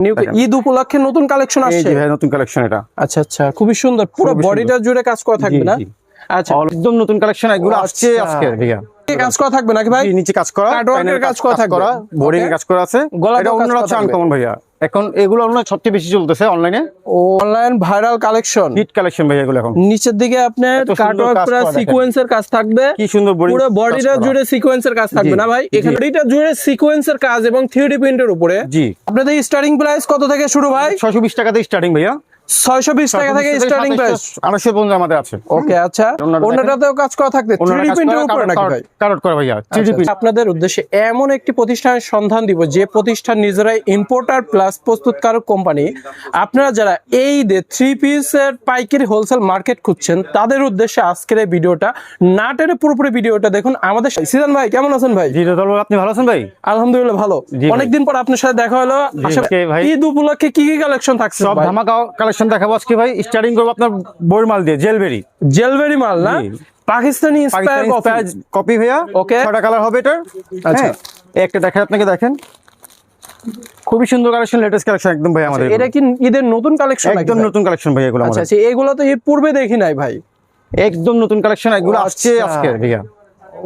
New Eid উপলক্ষে নতুন collection আসছে? ভাই নতুন কালেকশন এটা। আচ্ছা আচ্ছা খুবই সুন্দর। পুরো বডিটা জুড়ে কাজ করা থাকবে না? আচ্ছা। একদম নতুন কালেকশন এগুলো আসছে আচ্ছা। আজকে ভাইয়া। কাজ করা থাকবে নাকি ভাই? নিচে কাজ করা Cardwork এর panel কাজ করা থাকবে। করা কাজ করা আছে। এটা কাজ অন্য করা হচ্ছে থাকবে। আনকমন ভাইয়া। এখন এগুলো অন্য সবচেয়ে বেশি চলতেছে অনলাইনে online viral collection hit collection ভাইয়া এগুলো এখন। নিচের দিকে আপনার কাটওয়ার্ক কাজ পুরো সিকোয়েন্সের কাজ থাকবে। কি সুন্দর পুরো বডিটা জুড়ে সিকোয়েন্সের কাজ থাকবে না ভাই। এখানে বডিটা জুড়ে সিকোয়েন্সের কাজ এবং থ্রিডি প্রিন্টের উপরে। জি। আপনাদের স্টার্টিং প্রাইস কত থেকে শুরু ভাই? বিশ টাকা থেকে স্টার্টিং ভাইয়া। ছয়শো বিশ টাকা থেকে স্টার্টিং প্রাইস আড়াইশো পর্যন্ত আমাদের আছে। ওকে আচ্ছা। ওনাটাতেও কাজ করা থাকবে। থ্রিডি প্রিন্টের উপরে নাকি ভাই? কারট করা ভাইয়া থ্রি আচ্ছা, আচ্ছা, আপনাদের উদ্দেশ্যে এমন একটি প্রতিষ্ঠানের সন্ধান দিব যে প্রতিষ্ঠান নিজেরাই ইম্পোর্টার প্লাস প্রস্তুতকারক কোম্পানি আপনারা যারা এই থ্রি পিসের পাইকারি হোলসেল মার্কেট খুঁজছেন তাদের উদ্দেশ্যে আজকের এই ভিডিওটা না টেনে পুরোপুরি ভিডিওটা দেখুন আমাদের সিজন ভাই কেমন আছেন ভাই? জি আপনি ভালো আছেন ভাই? আলহামদুলিল্লাহ ভালো। অনেকদিন পর আপনার সাথে দেখা হলো। আশা ভাই। ঈদ উপলক্ষে কি কি কালেকশন থাকছে সব ধামাকা কালেকশন দেখাবো আজকে ভাই। স্টার্টিং করব আপনার বইয়ের মাল দিয়ে জেলবেরি। জেলবেরি মাল না? পাকিস্তানি ইন্সপায়ার কপি ভাইয়া। ওকে। ছটা কালার হবে এটার। আচ্ছা। হ্যাঁ একটা দেখেন আপনাকে দেখেন। খুবই সুন্দর কালেকশন লেটেস্ট কালেকশন একদম ভাই আমাদের এটা কি ঈদের নতুন কালেকশন একদম নতুন কালেকশন ভাই এগুলো আচ্ছা আচ্ছা এগুলো তো এর পূর্বে দেখি নাই ভাই। একদম নতুন কালেকশন এগুলো আসছে আচ্ছা। আজকে ভাইয়া।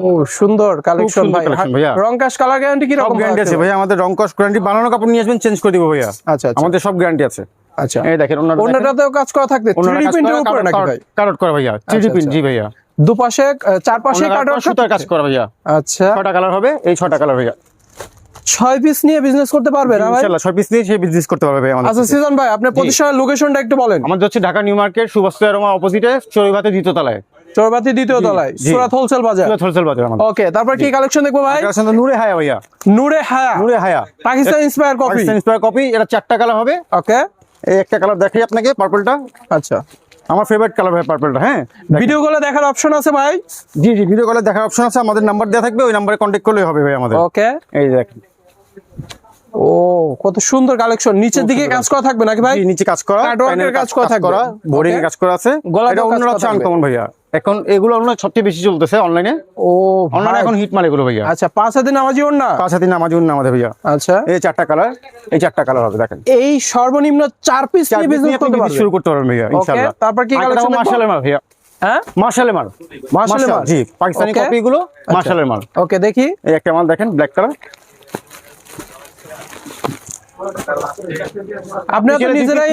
ও সুন্দর কালেকশন ভাই। collection ভাইয়া। রং কালার গ্যারান্টি কি সব রকম গ্যারান্টি আছে? ভাইয়া আমাদের রং কস গ্যারান্টি বানানো কাপড় নিয়ে আসবেন চেঞ্জ করে দিব ভাইয়া। আচ্ছা আচ্ছা। আমাদের সব গ্যারান্টি আছে। আচ্ছা। এই দেখেন কাজ করা থাকবে। 3D প্রিন্টের উপরে নাকি ভাই? কারট করা ভাইয়া থ্রি আচ্ছা, প্রিন্ট আচ্ছা। জি ভাইয়া। দুপাশে চারপাশে সুতার কাজ করা ভাইয়া। আচ্ছা। ছটা কালার হবে এই ছটা কালার ভাইয়া। ছয় পিস নিয়ে বিজনেস করতে পারবে না ভাই? ইনশাআল্লাহ ছয় পিস দিয়ে সে বিজনেস করতে পারবে আমাদের আচ্ছা সিজন ভাই আপনার প্রতিষ্ঠানের লোকেশনটা একটু বলেন। আমাদের হচ্ছে ঢাকা নিউ মার্কেট সুভাষ রোমা অপোজিটে চড়ুইভাতে দ্বিতীয় তলায়। চোরবাতি দ্বিতীয় তলায় সুরাত হোলসেল বাজার। হোলসেল বাজার ওকে তারপর কি কালেকশন দেখব ভাই? এটা হচ্ছে নূরে হায়া ভাইয়া। Noore Haya. Noore Haya. Pakistan inspire copy Pakistan inspire copy এটা চারটা কালার হবে। ওকে এই একটা কালার দেখাই আপনাকে পার্পলটা আচ্ছা। আমার ফেভারিট কালার ভাই পার্পলটা হ্যাঁ? ভিডিও কলে দেখার অপশন আছে ভাই? জি জি ভিডিও কলে দেখার অপশন আছে। আমাদের নাম্বার দেওয়া থাকবে ওই নাম্বারে কন্ট্যাক্ট করলেই হবে ভাই আমাদের। ওকে এই দেখেন। ও কত সুন্দর কালেকশন নিচের দিকে কাজ করা থাকবে নাকি ভাই? নিচে কাজ করা কাজ করা থাকবে। Boarding Okay. কাজ করা আছে। গলাতেও এটা অন্য করা হচ্ছে আনকমন ভাইয়া? এখন এগুলো অন্য সবচেয়ে বেশি চলতেছে অনলাইনে ও অনলাইনে এখন হিট মাল এগুলো ভাইয়া। আচ্ছা পাঁচ হাতে নামাজি ওর না পাঁচ হাতি নামাজ উন্না আমাদের ভাইয়া। আচ্ছা। এই চারটা কালার এই চারটা কালার হবে দেখেন। এই সর্বনিম্ন চার পিস চার নিয়ে বিজনেস করতে পারবেন। শুরু করতে পারবেন ভাইয়া ইনশাআল্লাহ। তারপর কি দেখব? মার্শালের মাল ভাইয়া। হ্যাঁ? মার্শালের মাল। মাল? জি পাকিস্তানি কপি গুলো মার্শালের মাল। ওকে দেখি। এই একটা মাল দেখেন ব্ল্যাক কালার আপনারা তো নিজেরাই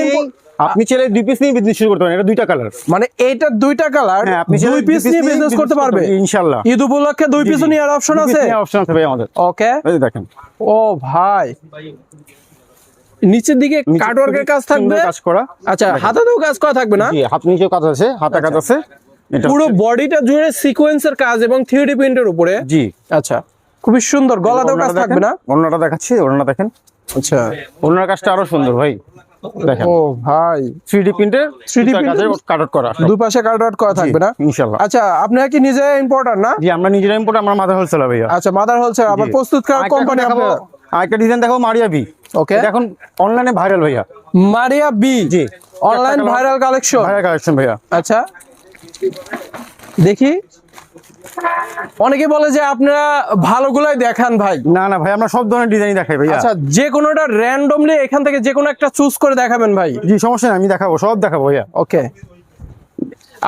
আপনি ছেলে দুই পিস নিয়ে বিজনেস শুরু করতে পারেন এটা দুইটা কালার মানে এইটার দুইটা কালার হ্যাঁ আপনি দুই পিস নিয়ে বিজনেস করতে পারবে। ইনশাআল্লাহ। ঈদ উপলক্ষে দুই পিস নিয়ে আর অপশন আছে? অপশন আছে ভাই আমাদের। ওকে এই দেখেন। ও ভাই। নিচের দিকে কাটওয়ার্কের কাজ থাকবে? সুন্দর কাজ করা। আচ্ছা হাতেও কাজ করা থাকবে না? জি হাত নিচেও কাজ আছে হাতে কাজ আছে। পুরো বডিটা জুড়ে সিকোয়েন্সের কাজ এবং থ্রিডি প্রিন্টের উপরে? জি। আচ্ছা খুবই সুন্দর। গলাতেও কাজ থাকবে না? ওড়নাটা দেখাচ্ছি ওড়না দেখেন। আচ্ছা। ওড়নার কাজটা আরও সুন্দর ভাই। ও ভাই। থ্রি প্রিন্টের 3D কাজের printer? করা দুই পাশে করা থাকবে না? ইনশাআল্লাহ আচ্ছা আপনারা কি নিজে ইম্পোর্টার না? জি আমরা নিজেরা ইম্পোর্ট আমরা মাদার হোলসেল ভাইয়া। আচ্ছা মাদার হোলসেল আবার জি। প্রস্তুত করা কোম্পানি আপনারা? আরেকটা ডিজাইন দেখো মারিয়া বি ওকে এখন অনলাইনে ভাইরাল ভাইয়া। মারিয়া বি জি। Online viral collection viral collection ভাইয়া। আচ্ছা। দেখি। অনেকে বলে যে আপনারা ভালোগুলাই দেখান ভাই। না না ভাই আমরা সব ধরনের ডিজাইন দেখাই ভাইয়া। আচ্ছা যে কোনোটা র্যান্ডমলি এখান থেকে যে কোনো একটা চুজ করে দেখাবেন ভাই। জি সমস্যা নেই আমি দেখাবো সব দেখাবো ভাইয়া। ওকে।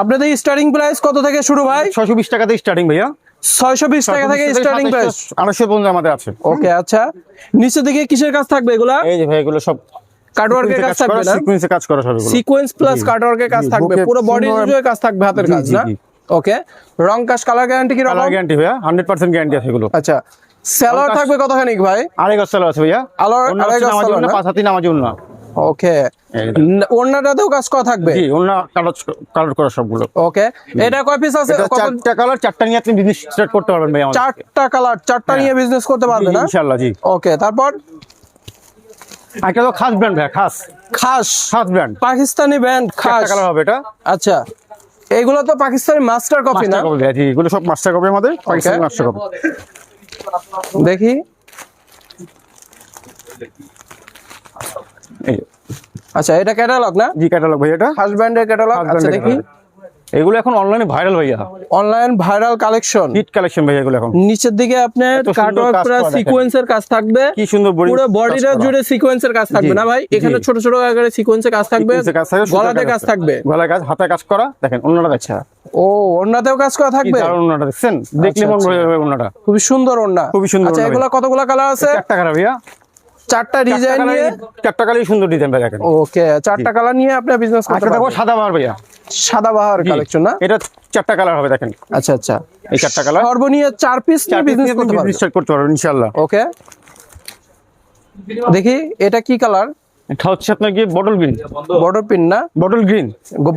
আপনাদের স্টার্টিং প্রাইস কত থেকে শুরু ভাই? ছয়শো বিশ টাকা থেকে স্টার্টিং ভাইয়া। ছয়শো বিশ টাকা থেকে স্টার্টিং প্রাইস আড়াইশো পর্যন্ত আমাদের আছে। ওকে আচ্ছা। নিচে দিকে কিসের কাজ থাকবে এগুলা? এই যে ভাই এগুলো সব কাটওয়ার্কের কাজ থাকবে না? সিকুয়েন্সে কাজ করা সব এগুলো। সিকোয়েন্স প্লাস কাটওয়ার্কের কাজ থাকবে। পুরো বডি জুড়ে কাজ থাকবে হাতের কাজ না। ওকে রং কাজ কালার গ্যারান্টি কি কালার গ্যারান্টি ভাইয়া হান্ড্রেড পার্সেন্ট গ্যারান্টি আছে এগুলো। আচ্ছা সেলার থাকবে কতখানি ভাই? আড়াই গজ চালু আছে ভাইয়া। আলো- অন্য আড়াই গজ নামাজি না? পাঁচ হাতি নামাজি উন্না ওকে এই ওড়নাটাতেও কাজ করা থাকবে? জি অন্য কালার কালার করা সবগুলো। ওকে এটা কয় পিস আছে? চারটা কালার চারটা নিয়ে আপনি বিজনেস স্টার্ট করতে পারবেন ভাই আমাদের। চারটা কালার চারটা নিয়ে বিজনেস করতে পারবে না? ইনশাআল্লাহ জি। ওকে তারপর? একটা তো খাস ব্র্যান্ড ভাইয়া খাস। খাস। খাস ব্র্যান্ড পাকিস্তানি ব্যান্ড খাস। কালার হবে এটা। আচ্ছা। এগুলো তো পাকিস্তানি মাস্টার কপি না? এগুলো সব মাস্টার কপি আমাদের পাকিস্তানি মাস্টার কপি দেখি। আচ্ছা এটা ক্যাটালগ না? জি ক্যাটালগ ভাই এটা। হাজব্যান্ডের ক্যাটালগ আচ্ছা দেখি। এগুলো এখন অনলাইনে ভাইরাল ভাইয়া। Online viral collection hit collection ভাইয়া এগুলো এখন। নিচের দিকে আপনার কাটওয়ার্ক দেখেন। সিকোয়েন্সের কাজ থাকবে। কি সুন্দর বডি পুরো বডিটা জুড়ে সিকোয়েন্সের কাজ থাকবে না ভাই? এখানে ছোট ছোট আকারে সিকোয়েন্সের কাজ থাকবে। এর কাজ থাকবে, গলাতে কাজ থাকবে। গলায় কাজ হাতে কাজ করা। দেখেন অন্যটা দেখছে ও ওড়নাতেও কাজ করা থাকবে? দারুণ অন্যটা দেখছেন? দেখলে মন আচ্ছা। ভরে যাবে অন্যটা। খুবই সুন্দর ওড়না খুবই সুন্দর আচ্ছা এগুলা কতগুলা কালার আছে? একটা কালার ভাইয়া। চারটা ডিজাইন নিয়ে? চারটা কালারই সুন্দর ডিজাইন ভাই দেখেন ওকে চারটা কালার নিয়ে আপনি বিজনেস করতে আচ্ছা পারবেন। সাদা বার ভাইয়া। সাদা বাহার কালেকশন না? এটা চারটা কালার হবে দেখেন। আচ্ছা আচ্ছা। এই চারটা কালার সর্বনিম্ন চার পিস বিজনেস করতে পারবেন। স্টার্ট করতে পারবেন ইনশাআল্লাহ। ওকে দেখি এটা কি কালার এটা হচ্ছে আপনার কি বটল গ্রিন বর্ডার পিন না? বটল গ্রিন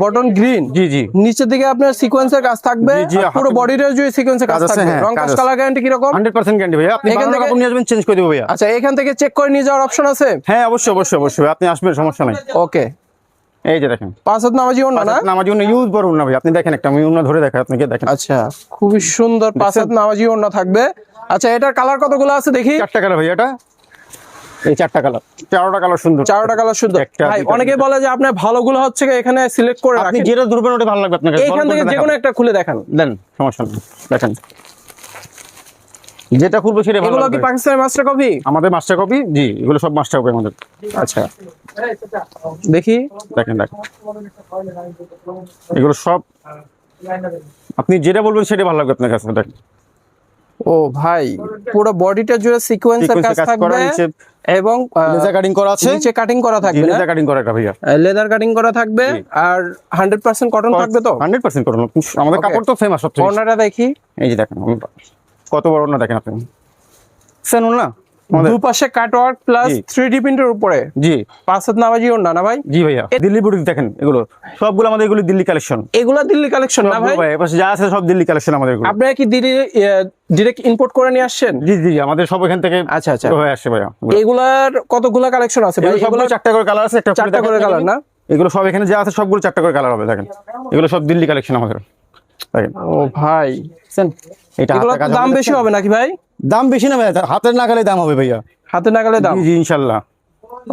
বটন গ্রিন জি জি। নিচের দিকে আপনার সিকোয়েন্সের কাজ থাকবে পুরো বডিটার জুড়ে সিকোয়েন্সের কাজ থাকবে। রং কাজ কাজ কালার গ্যারান্টি কি রকম গ্যারান্টি ভাইয়া। আপনি এখান থেকে- নিয়ে আসবেন চেঞ্জ করে দেবো ভাইয়া। আচ্ছা এখান থেকে চেক করে নিয়ে যাওয়ার অপশন আছে? হ্যাঁ অবশ্যই অবশ্যই অবশ্যই। আপনি আসবেন সমস্যা নাই। ওকে এই যে দেখেন। পাঁচ হাত নামাজি ওড়না না? না আমার ইউজ বড় ভাই। আপনি দেখেন একটা আমি ধরে দেখাই আপনাকে দেখেন। আচ্ছা খুবই সুন্দর পাঁচ হাত নামাজি ওড়না থাকবে। আচ্ছা এটার কালার কতগুলো আছে দেখি? চারটা কালার ভাই এটা? এই চারটা কালার চারটা কালার সুন্দর। চারোটা কালার সুন্দর। ভাই অনেকে বলে যে ভালোগুলো হচ্ছে এখানে সিলেক্ট করে আপনি যেটা ধরবেন ওটা ভালো লাগবে আপনাকে। এইখান থেকে যে কোনো একটা খুলে দেখান। দেন সমস্যা নেই। দেখেন। যেটা খুলবো সেটা ভালো এগুলো কি লাগবে পাকিস্তানি মাস্টার কপি আমাদের মাস্টার কপি জি এগুলো সব মাস্টার কপি আমাদের। আচ্ছা। দেখি। দেখেন দেখেন। এগুলো সব আপনি যেটা বলবেন সেটা ভালো লাগবে আপনার কাছে দেখেন। ও ভাই পুরো বডিটা জুড়ে সিকোয়েন্সের কাজ থাকবে এবং লেজার কাটিং করা আছে। নিচে কাটিং করা থাকবে। লেজার কাটিং করা ভাইয়া লেদার কাটিং করা থাকবে আর হান্ড্রেড পার্সেন্ট কটন থাকবে তো? হান্ড্রেড পার্সেন্ট কটন আমাদের কাপড় তো ফেমাস সবচেয়ে কর্নারটা দেখি। এই যে দেখেন কত বড় না দেখেন আপনি? সেন না দুপাশে কাটওয়ার্ক প্লাস থ্রি ডি প্রিন্টের উপরে। জি। পাঁচ হাত নামাজি ওড়না না ভাই? জি ভাইয়া। দিল্লি বুটিক দেখেন এগুলো। সবগুলো আমাদের এগুলো দিল্লি কালেকশন এগুলা দিল্লি কালেকশন না ভাই? ভাই এপাশে যা আছে সব দিল্লি কালেকশন আমাদের এগুলো। আপনারা কি দিল্লি ডিরেক্ট ইম্পোর্ট করে নিয়ে আসছেন? জি জি আমাদের সব এখান থেকে আচ্ছা আচ্ছা। হয়ে আসছে ভাইয়া। এগুলার কতগুলা কালেকশন আছে ভাই? এগুলো সবগুলো চারটা করে কালার আছে একটা চারটা করে কালার না? এগুলো সব এখানে যা আছে সবগুলো চারটা করে কালার হবে দেখেন। এগুলো সব দিল্লি কালেকশন আমাদের। ও ভাই? এটা দাম বেশি হবে নাকি ভাই? দাম বেশি না ভাইয়া হাতের নাগালে দাম হবে ভাইয়া। হাতে নাগালে দাম? জি ইনশাল্লাহ।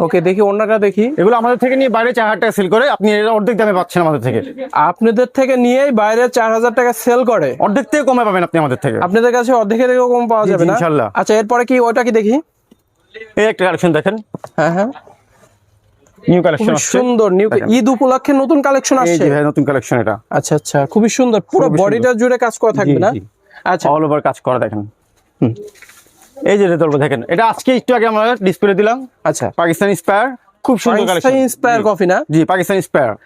ওকে দেখি ওড়নাটা দেখি। এগুলো আমাদের থেকে নিয়ে বাইরে চার হাজার টাকা সেল করে আপনি এর অর্ধেক দামে পাচ্ছেন আমাদের থেকে। আপনাদের থেকে নিয়েই বাইরে চার হাজার টাকা সেল করে? অর্ধেক থেকে কমে পাবেন আপনি আমাদের থেকে। আপনাদের কাছে অর্ধেকের থেকেও কম পাওয়া যাবে না? ইনশাল্লাহ। আচ্ছা এরপরে কি ওটা কি দেখি? এই একটা কালেকশন দেখেন। হ্যাঁ হ্যাঁ। নিউ কালেকশন সুন্দর নিউ ঈদ উপলক্ষে নতুন কালেকশন আসছে। ভাই নতুন কালেকশন এটা। আচ্ছা আচ্ছা খুবই সুন্দর। পুরো বডিটা জুড়ে কাজ করা থাকবে না? আচ্ছা। অল ওভার কাজ করা দেখেন। এই যে রেতল দেখেন। এটা আজকে একটু আগে আমরা ডিসপ্লে দিলাম। আচ্ছা। পাকিস্তানি স্পায়ার খুব সুন্দর কালেকশন ইন্সপায়ার কফি না? জি পাকিস্তানি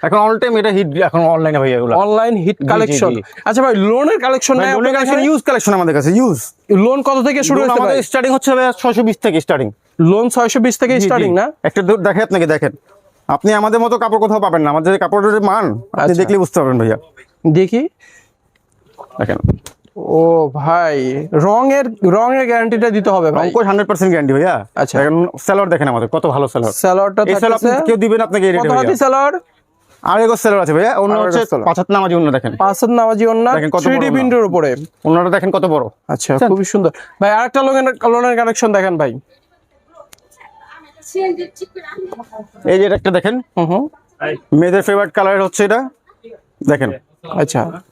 এখন অল টাইম এটা হিট এখন অনলাইনে ভাই এগুলো। অনলাইন হিট কালেকশন আচ্ছা ভাই লোনের কালেকশন লোনের কালেকশন ইউজ কালেকশন আমাদের কাছে ইউজ লোন কত থেকে শুরু হচ্ছে আমাদের স্টার্টিং হচ্ছে ভাই 620 থেকে স্টার্টিং লোন 620 থেকে স্টার্টিং না? একটা দূর দেখে আপনাকে দেখেন। আপনি আমাদের মতো কাপড় কোথাও পাবেন না। আমাদের কাপড়ের মান আপনি আচ্ছা। দেখলে বুঝতে পারবেন ভাইয়া। দেখি। দেখেন। ও ভাই রঙের রঙের গ্যারান্টিটা দিতে হবে ভাই। অঙ্ক হান্ড্রেড পার্সেন্ট গ্যারান্টি ভাইয়া। আচ্ছা। দেখেন সেলর দেখেন আমাদের কত ভালো সেলর স্যালাডটা এই সেলর আপনি কেউ দিবেন আপনাকে এই কত রেটে ভাইয়া স্যালাড আর এগো সেলর আছে ভাইয়া। অন্য হচ্ছে seller। পাঁচ হাত নামাজি অন্য দেখেন। পাঁচের নামাজি দেখেন বড় ডি প্রিন্টের উপরে। অন্যটা দেখেন কত বড়। আচ্ছা খুবই সুন্দর। ভাই আরেকটা লোনের লোনের কানেকশন দেখেন ভাই। এই যে একটা দেখেন। মেয়েদের ফেভারিট কালার হচ্ছে এটা। দেখেন। আচ্ছা।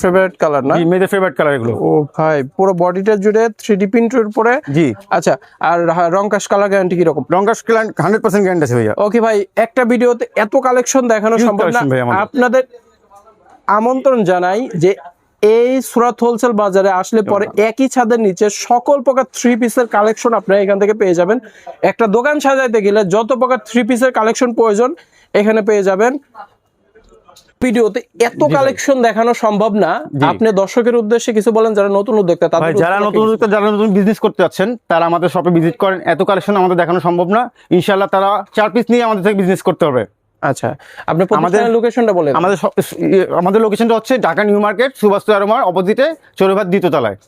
ফেভারিট কালার না? মেয়েদের ফেভারিট কালার এগুলো। ও ভাই পুরো বডিটা জুড়ে থ্রি ডি প্রিন্টের উপরে? জি। আচ্ছা আর হা- রং কাশ কালার গ্যারান্টি কীরকম রঙ্গাস হান্ড্রেড পার্সেন্ট গ্যারান্টি আছে ভাইয়া। ওকে ভাই একটা ভিডিওতে এত কালেকশন দেখানো সম্ভব না। আপনাদের আমন্ত্রণ জানাই যে এই সুরাত হোলসেল বাজারে আসলে পরে একই ছাদের নিচে সকল প্রকার থ্রি পিসের কালেকশন আপনারা এখান থেকে পেয়ে যাবেন। একটা দোকান সাজাইতে গেলে যত প্রকার থ্রি পিসের কালেকশন প্রয়োজন এখানে পেয়ে যাবেন। ভিডিওতে এত কালেকশন দেখানো সম্ভব না। আপনি দর্শকের উদ্দেশ্যে কিছু বলেন যারা নতুন উদ্যোক্তা তাদের যারা নতুন উদ্যোক্তা, যারা নতুন বিজনেস করতে যাচ্ছেন তারা আমাদের শপে ভিজিট করেন। এত কালেকশন আমাদের দেখানো সম্ভব না। ইনশাল্লাহ তারা চার পিস নিয়ে আমাদের থেকে বিজনেস করতে হবে। আচ্ছা আপনি আমাদের লোকেশনটা বলেন। আমাদের ইয়ে, আমাদের লোকেশনটা হচ্ছে ঢাকা নিউ মার্কেট সুভাষ অপোজিটে চৌরভাত দ্বিতীয় তলায়।